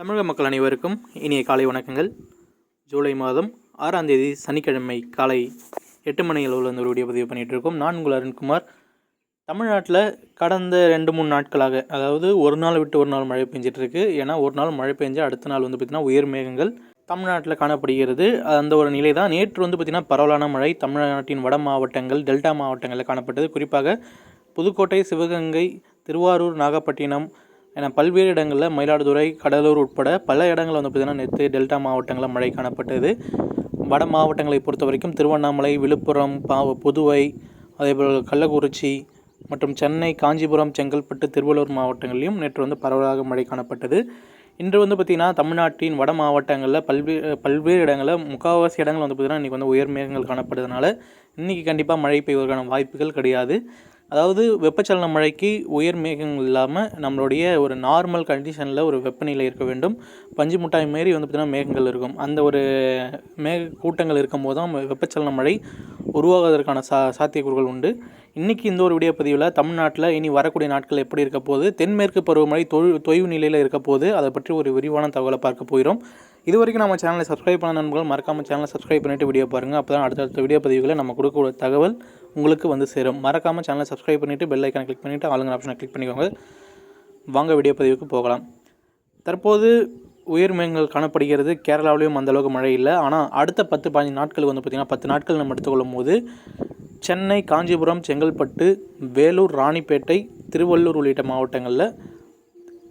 தமிழக மக்கள் அனைவருக்கும் இனிய காலை வணக்கங்கள். ஜூலை மாதம் ஆறாம் தேதி சனிக்கிழமை காலை எட்டு மணி அளவில் வந்து ஒரு வீடியோ பதிவு பண்ணிகிட்டு இருக்கோம். நான் உங்கள் அருண்குமார். தமிழ்நாட்டில் கடந்த ரெண்டு மூணு நாட்களாக அதாவது ஒரு நாள் விட்டு ஒரு நாள் மழை பெஞ்சிட்ருக்கு ஏன்னா ஒரு நாள் மழை பெஞ்சு அடுத்த நாள் வந்து பார்த்திங்கன்னா உயர் மேகங்கள் தமிழ்நாட்டில் காணப்படுகிறது. அந்த ஒரு நிலை தான் நேற்று வந்து பார்த்திங்கன்னா பரவலான மழை தமிழ்நாட்டின் வட மாவட்டங்கள் டெல்டா மாவட்டங்களில் காணப்பட்டது. குறிப்பாக புதுக்கோட்டை சிவகங்கை திருவாரூர் நாகப்பட்டினம் ஏன்னா பல்வேறு இடங்களில் மயிலாடுதுறை கடலூர் உட்பட பல இடங்களில் வந்து பார்த்திங்கன்னா நேற்று டெல்டா மாவட்டங்களில் மழை காணப்பட்டது. வட மாவட்டங்களை பொறுத்த வரைக்கும் திருவண்ணாமலை விழுப்புரம் பா புதுவை அதேபோல் கள்ளக்குறிச்சி மற்றும் சென்னை காஞ்சிபுரம் செங்கல்பட்டு திருவள்ளூர் மாவட்டங்களிலும் நேற்று வந்து பரவலாக மழை காணப்பட்டது. இன்று வந்து பார்த்திங்கன்னா தமிழ்நாட்டின் வட மாவட்டங்களில் பல்வேறு பல்வேறு இடங்களில் முக்கால்வாசி இடங்கள் வந்து பார்த்திங்கன்னா இன்றைக்கி வந்து உயர் மேகங்கள் காணப்படுறதுனால இன்றைக்கி கண்டிப்பாக மழை பெய்வதற்கான வாய்ப்புகள் கிடையாது. அதாவது வெப்பச்சலன மழைக்கு உயர் மேகங்கள் இல்லாமல் நம்மளுடைய ஒரு நார்மல் கண்டிஷனில் ஒரு வெப்பநிலை இருக்க வேண்டும். பஞ்சு முட்டாய் மாரி வந்து பார்த்திங்கன்னா மேகங்கள் இருக்கும். அந்த ஒரு மேக கூட்டங்கள் இருக்கும் போது தான் வெப்பச்சலன மழை உருவாகுவதற்கான சா சாத்தியக்கூறுகள் உண்டு. இன்றைக்கி இந்த ஒரு விடிய பதிவில் தமிழ்நாட்டில் இனி வரக்கூடிய நாட்கள் எப்படி இருக்க போது தென்மேற்கு பருவமழை தொழில் தொய்வு நிலையில் இருக்க போது அதை பற்றி ஒரு விரிவான தகவலை பார்க்க போகிறோம். இது வரைக்கும் நம்ம சேனலை சப்ஸ்கிரைப் பண்ண நண்பர்கள் மறக்காமல் சேனலை சப்ஸ்கிரைப் பண்ணிவிட்டு வீடியோ பாருங்கள் அப்போ தான் அடுத்தடுத்த வீடியோ பதிவுகளை நம்ம கொடுக்கக்கூடிய தகவல் உங்களுக்கு வந்து சேரும். மறக்காமல் சேனலை சப்ஸ்கிரைப் பண்ணிவிட்டு பெல் ஐக்கானை கிளிக் பண்ணிவிட்டு ஆளுங்க ஆப்ஷனை கிளிக் பண்ணிக்கோங்க. வாங்க வீடியோ பதிவுக்கு போகலாம். தற்போது உயர் காணப்படுகிறது. கேரளாவிலையும் அந்தளவுக்கு மழை இல்லை. ஆனால் அடுத்த பத்து பதினஞ்சு நாட்கள் வந்து பார்த்திங்கன்னா பத்து நாட்கள் நம்ம எடுத்துக்கொள்ளும் போது சென்னை காஞ்சிபுரம் செங்கல்பட்டு வேலூர் ராணிப்பேட்டை திருவள்ளூர் உள்ளிட்ட மாவட்டங்களில்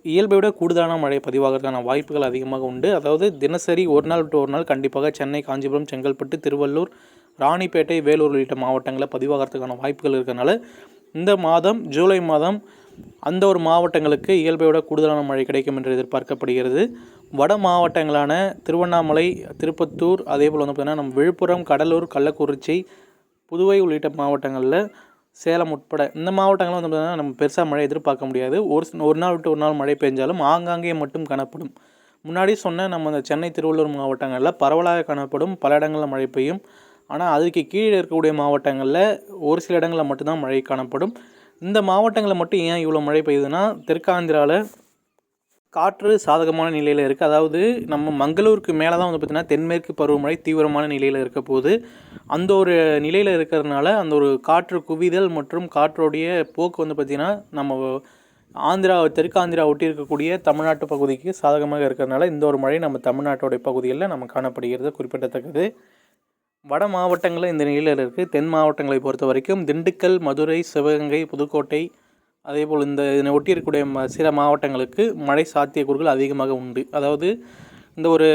இயல்பை விட கூடுதலான மழை பதிவாகிறதுக்கான வாய்ப்புகள் அதிகமாக உண்டு. அதாவது தினசரி ஒரு நாள் விட்டு ஒரு நாள் கண்டிப்பாக சென்னை காஞ்சிபுரம் செங்கல்பட்டு திருவள்ளூர் ராணிப்பேட்டை வேலூர் உள்ளிட்ட மாவட்டங்களில் பதிவாகிறதுக்கான வாய்ப்புகள் இருக்கிறனால இந்த மாதம் ஜூலை மாதம் அந்த ஒரு மாவட்டங்களுக்கு இயல்பை விட கூடுதலான மழை கிடைக்கும் என்று எதிர்பார்க்கப்படுகிறது. வட மாவட்டங்களான திருவண்ணாமலை திருப்பத்தூர் அதே போல் வந்து பார்த்திங்கன்னா நம்ம விழுப்புரம் கடலூர் கள்ளக்குறிச்சி புதுவை உள்ளிட்ட மாவட்டங்களில் சேலம் உட்பட இந்த மாவட்டங்களில் வந்து பார்த்திங்கன்னா நம்ம பெருசாக மழை எதிர்பார்க்க முடியாது. ஒரு ஒரு நாள் விட்டு ஒரு நாள் மழை பெஞ்சாலும் ஆங்காங்கே மட்டும் காணப்படும் முன்னாடி சொன்ன நம்ம இந்த சென்னை திருவள்ளூர் மாவட்டங்களில் பரவலாக காணப்படும் பல இடங்களில் மழை பெய்யும். ஆனால் அதுக்கு கீழே இருக்கக்கூடிய மாவட்டங்களில் ஒரு சில இடங்களில் மட்டும்தான் மழை காணப்படும். இந்த மாவட்டங்களில் மட்டும் ஏன் இவ்வளோ மழை பெய்யுதுன்னா தெற்காந்திராவில் காற்று சாதகமான நிலையில் இருக்குது அதாவது நம்ம மங்களூருக்கு மேலே தான் வந்து பார்த்திங்கன்னா தென்மேற்கு பருவமழை தீவிரமான நிலையில் இருக்க போது அந்த ஒரு நிலையில் இருக்கிறதுனால அந்த ஒரு காற்று குவிதல் மற்றும் காற்றுடைய போக்கு வந்து பார்த்திங்கன்னா நம்ம ஆந்திரா தெற்கு ஆந்திரா ஒட்டி இருக்கக்கூடிய தமிழ்நாட்டு பகுதிக்கு சாதகமாக இருக்கிறதுனால இந்த ஒரு மழை நம்ம தமிழ்நாட்டோடைய பகுதிகளில் நம்ம காணப்படுகிறது குறிப்பிடத்தக்கது. வட மாவட்டங்களில் இந்த நிலையில் இருக்குது தென் மாவட்டங்களை பொறுத்த வரைக்கும் திண்டுக்கல் மதுரை சிவகங்கை புதுக்கோட்டை அதேபோல் இந்த இதனை ஒட்டி இருக்கக்கூடிய ம சில மாவட்டங்களுக்கு மழை சாத்தியக்கூறுகள் அதிகமாக உண்டு. அதாவது இந்த ஒரு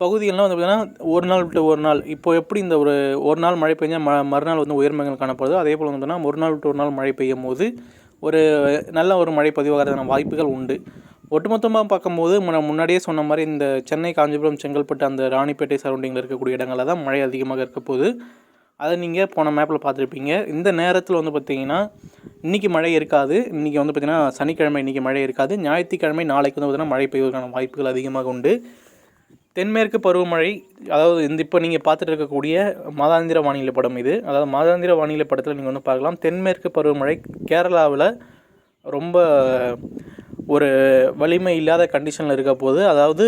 பகுதிகள்லாம் வந்து பார்த்திங்கன்னா ஒரு நாள் விட்டு ஒரு நாள் இப்போ எப்படி இந்த ஒரு ஒரு நாள் மழை பெஞ்சால் ம மறுநாள் வந்து உயர்மங்கள் காணப்படுதோ அதே போல் வந்து ஒரு நாள் விட்டு ஒரு நாள் மழை பெய்யும் போது ஒரு நல்ல ஒரு மழை பதிவாகிறதுக்கான வாய்ப்புகள் உண்டு. ஒட்டுமொத்தமாக பார்க்கும்போது நம்ம முன்னாடியே சொன்ன மாதிரி இந்த சென்னை காஞ்சிபுரம் செங்கல்பட்டு அந்த ராணிப்பேட்டை சரௌண்டிங்கில் இருக்கக்கூடிய இடங்களில் தான் மழை அதிகமாக இருக்க போது அதை நீங்கள் போன மேப்பில் பார்த்துருப்பீங்க. இந்த நேரத்தில் வந்து பார்த்திங்கன்னா இன்றைக்கி மழை இருக்காது. இன்றைக்கி வந்து பார்த்திங்கன்னா சனிக்கிழமை இன்றைக்கி மழை இருக்காது. ஞாயிற்றுக்கிழமை நாளைக்கு வந்து பார்த்திங்கன்னா மழை பெய்வதற்கான வாய்ப்புகள் அதிகமாக உண்டு. தென்மேற்கு பருவமழை அதாவது இந்த இப்போ நீங்கள் பார்த்துட்டு இருக்கக்கூடிய மாதாந்திர வானிலை படம் இது. அதாவது மாதாந்திர வானிலை படத்தில் நீங்கள் வந்து பார்க்கலாம். தென்மேற்கு பருவமழை கேரளாவில் ரொம்ப ஒரு வலிமை இல்லாத கண்டிஷனில் இருக்க போது அதாவது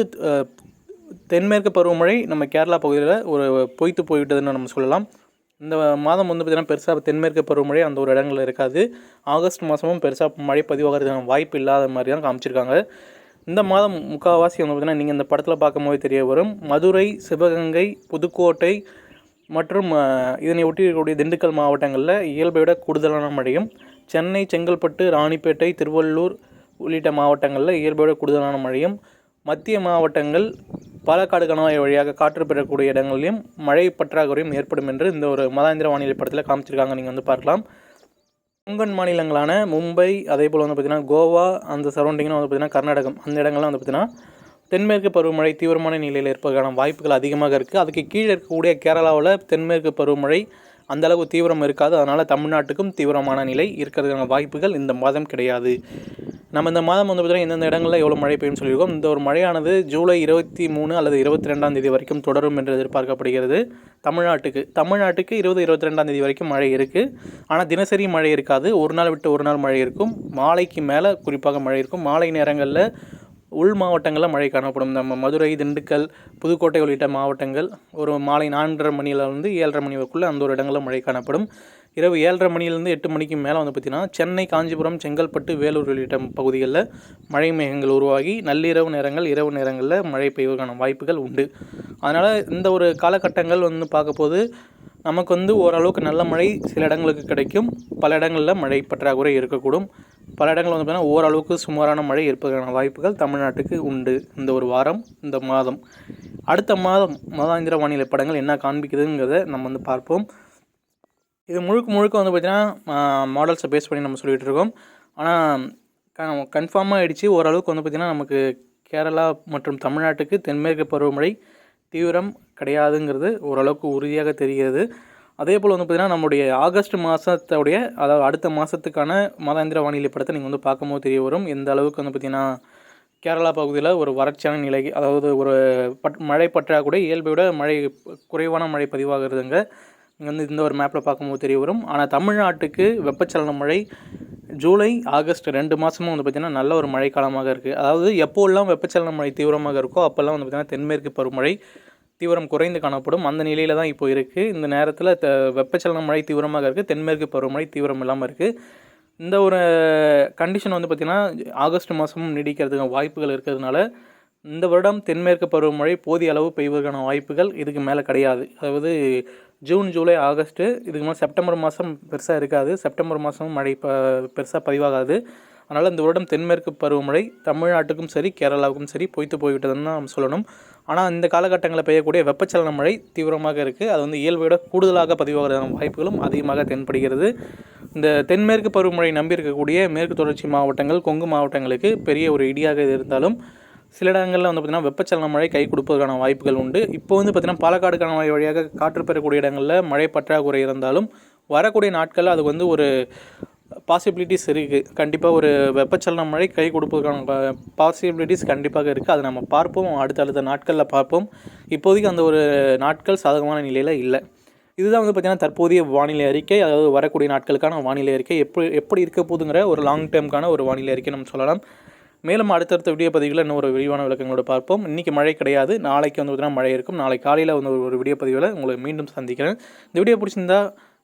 தென்மேற்கு பருவமழை நம்ம கேரளா பகுதியில் ஒரு பொய்த்து போய்விட்டதுன்னு நம்ம சொல்லலாம். இந்த மாதம் வந்து பார்த்திங்கன்னா பெருசாக தென்மேற்கு பருவமழை அந்த ஒரு இடங்களில் இருக்காது. ஆகஸ்ட் மாதமும் பெருசாக மழை பதிவாகிறதுக்கான வாய்ப்பு இல்லாத மாதிரி தான் காமிச்சிருக்காங்க. இந்த மாதம் முக்கால்வாசி வந்து பார்த்திங்கன்னா நீங்கள் இந்த படத்தில் பார்க்கும்போது தெரிய வரும். மதுரை சிவகங்கை புதுக்கோட்டை மற்றும் இதனை ஒட்டி இருக்கக்கூடிய திண்டுக்கல் மாவட்டங்களில் இயல்பை விட கூடுதலான மழையும் சென்னை செங்கல்பட்டு ராணிப்பேட்டை திருவள்ளூர் உள்ளிட்ட மாவட்டங்களில் இயல்பை விட கூடுதலான மழையும் மத்திய மாவட்டங்கள் பாலக்காடு கணவாய் வழியாக காற்று பெறக்கூடிய இடங்களிலும் மழை பற்றாக்குறையும் ஏற்படும் என்று இந்த ஒரு மதாந்திர வானிலை படத்தில் காமிச்சிருக்காங்க. நீங்கள் வந்து பார்க்கலாம். கொங்கன் மாநிலங்களான மும்பை அதே போல் வந்து பார்த்திங்கன்னா கோவா அந்த சரௌண்டிங்கில் வந்து பார்த்திங்கன்னா கர்நாடகம் அந்த இடங்கள்லாம் வந்து பார்த்திங்கன்னா தென்மேற்கு பருவமழை தீவிரமான நிலையில் இருப்பதற்கான வாய்ப்புகள் அதிகமாக இருக்குது அதுக்கு கீழே இருக்கக்கூடிய கேரளாவில் தென்மேற்கு பருவமழை அந்தளவு தீவிரம் இருக்காது. அதனால் தமிழ்நாட்டுக்கும் தீவிரமான நிலை இருக்கிறதுக்கான வாய்ப்புகள் இந்த மாதம் கிடையாது. நம்ம இந்த மாதம் வந்து பார்த்திங்கன்னா எந்தெந்த இடங்களில் எவ்வளோ மழை பெய்யும் சொல்லியிருக்கோம். இந்த ஒரு மழையானது ஜூலை இருபத்தி மூணு அல்லது இருபத்தி ரெண்டாம் தேதி வரைக்கும் தொடரும் என்று எதிர்பார்க்கப்படுகிறது தமிழ்நாட்டுக்கு. தமிழ்நாட்டுக்கு இருபது இருபத்தி ரெண்டாம் தேதி வரைக்கும் மழை இருக்குது ஆனால் தினசரி மழை இருக்காது. ஒரு நாள் விட்டு ஒரு நாள் மழை இருக்கும். மாலைக்கு மேலே குறிப்பாக மழை இருக்கும். மாலை நேரங்களில் உள் மாவட்டங்களில் மழை காணப்படும். நம்ம மதுரை திண்டுக்கல் புதுக்கோட்டை உள்ளிட்ட மாவட்டங்கள் ஒரு மாலை நான்கரை மணியிலிருந்து ஏழரை மணி வரைக்குள்ளே அந்த ஒரு இடங்களில் மழை காணப்படும். இரவு ஏழரை மணிலேருந்து எட்டு மணிக்கு மேலே வந்து பார்த்திங்கன்னா சென்னை காஞ்சிபுரம் செங்கல்பட்டு வேலூர் உள்ளிட்ட பகுதிகளில் மழை மேகங்கள் உருவாகி நள்ளிரவு நேரங்கள் இரவு நேரங்களில் மழை பெய்வதற்கான வாய்ப்புகள் உண்டு. அதனால் இந்த ஒரு காலகட்டங்கள் வந்து பார்க்கும்போது நமக்கு வந்து ஓரளவுக்கு நல்ல மழை சில இடங்களுக்கு கிடைக்கும். பல இடங்களில் மழை பற்றாக்குறை இருக்கக்கூடும். பல இடங்களில் வந்து பார்த்திங்கன்னா ஓரளவுக்கு சுமாரான மழை இருப்பதற்கான வாய்ப்புகள் தமிழ்நாட்டுக்கு உண்டு. இந்த ஒரு வாரம் இந்த மாதம். அடுத்த மாதம் மாதாந்திர வானிலை படங்கள் என்ன காண்பிக்குதுங்கிறத நம்ம வந்து பார்ப்போம். இது முழுக்க முழுக்க வந்து பார்த்திங்கன்னா மாடல்ஸை பேஸ் பண்ணி நம்ம சொல்லிகிட்டு இருக்கோம். ஆனால் க கன்ஃபார்மாக ஆகிடுச்சு ஓரளவுக்கு வந்து பார்த்திங்கன்னா நமக்கு கேரளா மற்றும் தமிழ்நாட்டுக்கு தென்மேற்கு பருவமழை தீவிரம் கிடையாதுங்கிறது ஓரளவுக்கு உறுதியாக தெரிகிறது. அதே போல் வந்து பார்த்திங்கன்னா நம்முடைய ஆகஸ்ட் மாதத்தோடைய அதாவது அடுத்த மாதத்துக்கான மாதாந்திர வானிலை படத்தை நீங்கள் வந்து பார்க்கும்போது தெரிய வரும். எந்த அளவுக்கு வந்து பார்த்திங்கன்னா கேரளா பகுதியில் ஒரு வறட்சியான நிலை அதாவது ஒரு பட் மழை பற்றாக்குறை இயல்பை விட மழை குறைவான மழை பதிவாகிறதுங்க. இங்கே வந்து இந்த ஒரு மேப்பில் பார்க்கும்போது தெரிய வரும். ஆனால் தமிழ்நாட்டுக்கு வெப்பச்சலன மழை ஜூலை ஆகஸ்ட் ரெண்டு மாதமும் வந்து பார்த்திங்கன்னா நல்ல ஒரு மழைக்காலமாக இருக்குது அதாவது எப்போல்லாம் வெப்பச்சலன மழை தீவிரமாக இருக்கோ அப்போல்லாம் வந்து பார்த்திங்கன்னா தென்மேற்கு பருவமழை தீவிரம் குறைந்து காணப்படும். அந்த நிலையில் தான் இப்போ இருக்குது இந்த நேரத்தில் த வெப்பச்சலன மழை தீவிரமாக இருக்குது தென்மேற்கு பருவமழை தீவிரம் இல்லாமல் இருக்குது இந்த ஒரு கண்டிஷன் வந்து பார்த்திங்கன்னா ஆகஸ்ட் மாதமும் நீடிக்கிறதுக்கு வாய்ப்புகள் இருக்கிறதுனால இந்த வருடம் தென்மேற்கு பருவமழை போதிய அளவு பெய்வதற்கான வாய்ப்புகள் இதுக்கு மேலே கிடையாது. அதாவது ஜூன் ஜூலை ஆகஸ்ட்டு இதுக்கு மேலே செப்டம்பர் மாதம் பெருசாக இருக்காது. செப்டம்பர் மாதம் மழை இப்போ பெருசாக பதிவாகாது. அதனால் இந்த வருடம் தென்மேற்கு பருவமழை தமிழ்நாட்டுக்கும் சரி கேரளாவுக்கும் சரி பொய்த்து போய்விட்டதுன்னு தான் நம்ம சொல்லணும். ஆனால் இந்த காலகட்டங்களில் பெய்யக்கூடிய வெப்பச்சலன மழை தீவிரமாக இருக்குது அது வந்து இயல்பை விட கூடுதலாக பதிவாகிறதான வாய்ப்புகளும் அதிகமாக தென்படுகிறது. இந்த தென்மேற்கு பருவமழை நம்பி இருக்கக்கூடிய மேற்கு தொடர்ச்சி மாவட்டங்கள் கொங்கு மாவட்டங்களுக்கு பெரிய ஒரு இடியாக இருந்தாலும் சில இடங்களில் வந்து பார்த்திங்கன்னா வெப்பச்சலன மழை கை கொடுப்பதற்கான வாய்ப்புகள் உண்டு. இப்போ வந்து பார்த்திங்கன்னா பாலக்காடு கணவாய் வழியாக காற்று பெறக்கூடிய இடங்களில் மழை பற்றாக்குறை இருந்தாலும் வரக்கூடிய நாட்களில் அது வந்து ஒரு பாசிபிலிட்டிஸ் இருக்குது கண்டிப்பாக ஒரு வெப்பச்சலன மழை கை கொடுப்பதற்கான பாசிபிலிட்டிஸ் கண்டிப்பாக இருக்குது அதை நம்ம பார்ப்போம். அடுத்தடுத்த நாட்களில் பார்ப்போம். இப்போதைக்கு அந்த ஒரு நாட்கள் சாதகமான நிலையில் இல்லை. இதுதான் வந்து பார்த்திங்கன்னா தற்போதைய வானிலை அறிக்கை. அதாவது வரக்கூடிய நாட்களுக்கான வானிலை அறிக்கை. எப்படி எப்படி இருக்க போதுங்கிற ஒரு லாங் டேர்முக்கான ஒரு வானிலை அறிக்கை நம்ம சொல்லலாம். மேலும் அடுத்தடுத்த வீடியோ பதிவில் இன்னும் ஒரு விரிவான விளக்கங்களோட பார்ப்போம். இன்றைக்கி மழை கிடையாது. நாளைக்கு வந்து பார்த்தீங்கன்னா மழை இருக்கும். நாளை காலையில் வந்து ஒரு வீடியோ பதிவில் உங்களை மீண்டும் சந்திக்கிறேன். இந்த வீடியோ பிடிச்சிருந்தா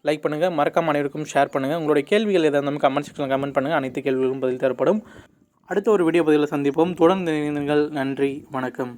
லைக் பண்ணுங்கள் மறக்காம அனைவருக்கும் ஷேர் பண்ணுங்கள் உங்களுடைய கேள்விகள் எதாவது நம்ம கமெண்ட் செக்ஷனில் கமெண்ட் பண்ணுங்கள் அனைத்து கேள்விகளும் பதில் தரப்படும். அடுத்த ஒரு வீடியோ பதிவில் சந்திப்போம். தொடர்ந்து நன்றி. வணக்கம்.